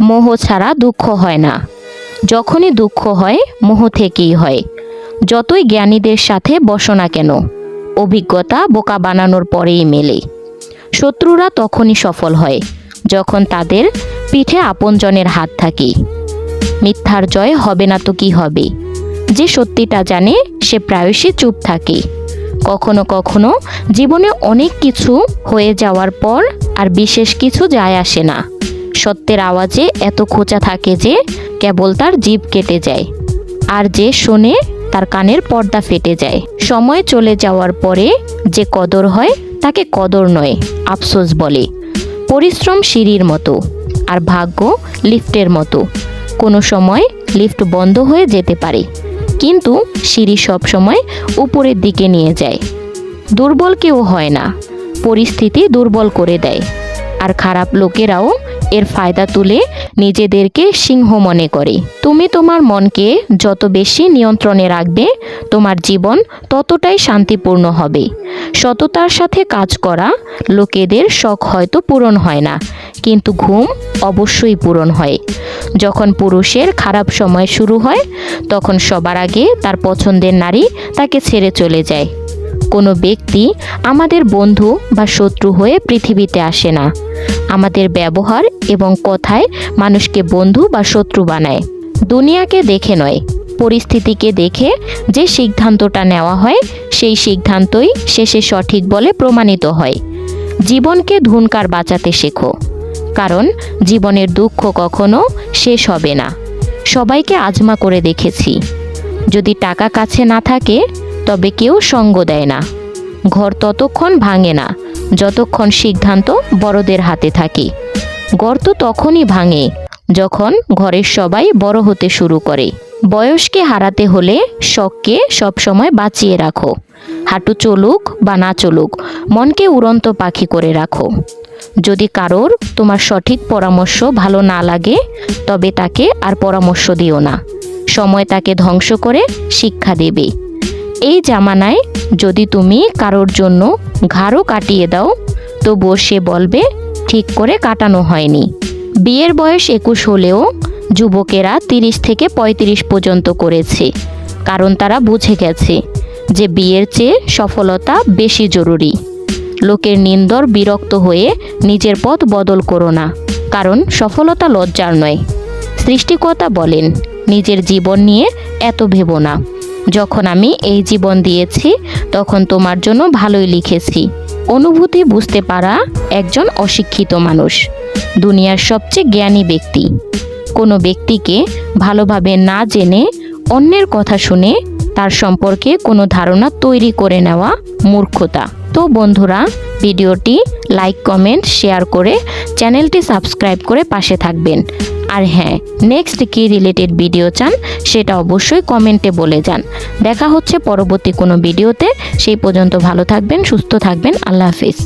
মোহ ছাড়া দুঃখ হয় না। যখনই দুঃখ হয়, মোহ থেকেই হয়। যতই জ্ঞানীদের সাথে বসো না কেন, অভিজ্ঞতা বোকা বানানোর পরেই মেলে। শত্রুরা তখনই সফল হয়, যখন তাদের পিঠে আপনজনের হাত থাকে। মিথ্যার জয় হবে না তো কি হবে? যে সত্যিটা জানে, সে প্রায়শই চুপ থাকে। কখনো কখনো জীবনে অনেক কিছু হয়ে যাওয়ার পর আর বিশেষ কিছু যায় আসে না। সত্যের আওয়াজে এত খোঁচা থাকে যে কেবল তার জীব কেটে যায়। আর যে শোনে, তার কানের পর্দা ফেটে যায়। সময় চলে যাওয়ার পরে যে কদর হয়, তাকে কদর নয়, আফসোস বলে। পরিশ্রম সিঁড়ির মতো, আর ভাগ্য লিফটের মতো। কোনো সময় লিফট বন্ধ হয়ে যেতে পারে, কিন্তু সিঁড়ি সব সময় উপরের দিকে নিয়ে যায়। দুর্বল কেউ হয় না, পরিস্থিতি দুর্বল করে দেয়। আর খারাপ লোকেরাও এর ফায়দা তুলে নিজেদেরকে সিংহ মনে করে। তুমি তোমার মনকে যত বেশি নিয়ন্ত্রণে রাখবে, তোমার জীবন ততটাই শান্তিপূর্ণ হবে। সততার সাথে কাজ করা লোকেদের শখ হয়তো পূরণ হয় না, কিন্তু ঘুম অবশ্যই পূরণ হয়। যখন পুরুষের খারাপ সময় শুরু হয়, তখন সবার আগে তার পছন্দের নারী তাকে ছেড়ে চলে যায়। কোনো ব্যক্তি আমাদের বন্ধু বা শত্রু হয়ে পৃথিবীতে আসে না। আমাদের ব্যবহার এবং কথায় মানুষকে বন্ধু বা শত্রু বানায়। দুনিয়াকে দেখে নয়, পরিস্থিতিকে দেখে যে সিদ্ধান্তটা নেওয়া হয়, সেই সিদ্ধান্তই শেষে সঠিক বলে প্রমাণিত হয়। জীবনকে ধুনকার বাঁচাতে শেখো, কারণ জীবনের দুঃখ কখনো শেষ হবে না। সবাইকে আজমা করে দেখেছি। যদি টাকা কাছে না থাকে, তবে কেউ সঙ্গ দেয় না। ঘর ততক্ষণ ভাঙে না। যতক্ষণ সিদ্ধান্ত বড়দের হাতে থাকে। গর্ত তখনই ভাঙে, যখন ঘরের সবাই বড় হতে শুরু করে। বয়সকে হারাতে হলে শখকে সবসময় বাঁচিয়ে রাখো। হাঁটু চলুক বা না চলুক, মনকে উড়ন্ত পাখি করে রাখো। যদি কারোর তোমার সঠিক পরামর্শ ভালো না লাগে, তবে তাকে আর পরামর্শ দিও না। সময় তাকে ধ্বংস করে শিক্ষা দেবে। এই জামানায় যদি তুমি কারোর জন্য ঘাড়ও কাটিয়ে দাও, তবুও সে বলবে, ঠিক করে কাটানো হয়নি। বিয়ের বয়স একুশ হলেও যুবকেরা তিরিশ থেকে পঁয়ত্রিশ পর্যন্ত করেছে, কারণ তারা বুঝে গেছে যে বিয়ের চেয়ে সফলতা বেশি জরুরি। লোকের নিন্দর বিরক্ত হয়ে নিজের পথ বদল করো না, কারণ সফলতা লজ্জার নয়। সৃষ্টিকর্তা বলেন, নিজের জীবন নিয়ে এত ভেবো না। যখন আমি এই জীবন দিয়েছি, তখন তোমার জন্য ভালোই লিখেছি। অনুভূতি বুঝতে পারা একজন অশিক্ষিত মানুষ। দুনিয়ার সবচেয়ে জ্ঞানী ব্যক্তি। কোনো ব্যক্তিকে ভালোভাবে না জেনে অন্যের কথা শুনে তার সম্পর্কে কোনো ধারণা তৈরি করে নেওয়া মূর্খতা। তো বন্ধুরা, ভিডিওটি লাইক কমেন্ট শেয়ার করে চ্যানেলটি সাবস্ক্রাইব করে পাশে থাকবেন। আর হ্যাঁ নেক্সট কি রিলেটেড ভিডিও চান সেটা অবশ্যই কমেন্টে বলে যান। দেখা হচ্ছে পরবর্তী কোনো ভিডিওতে সেই পর্যন্ত ভালো থাকবেন, সুস্থ থাকবেন। আল্লাহ হাফিজ।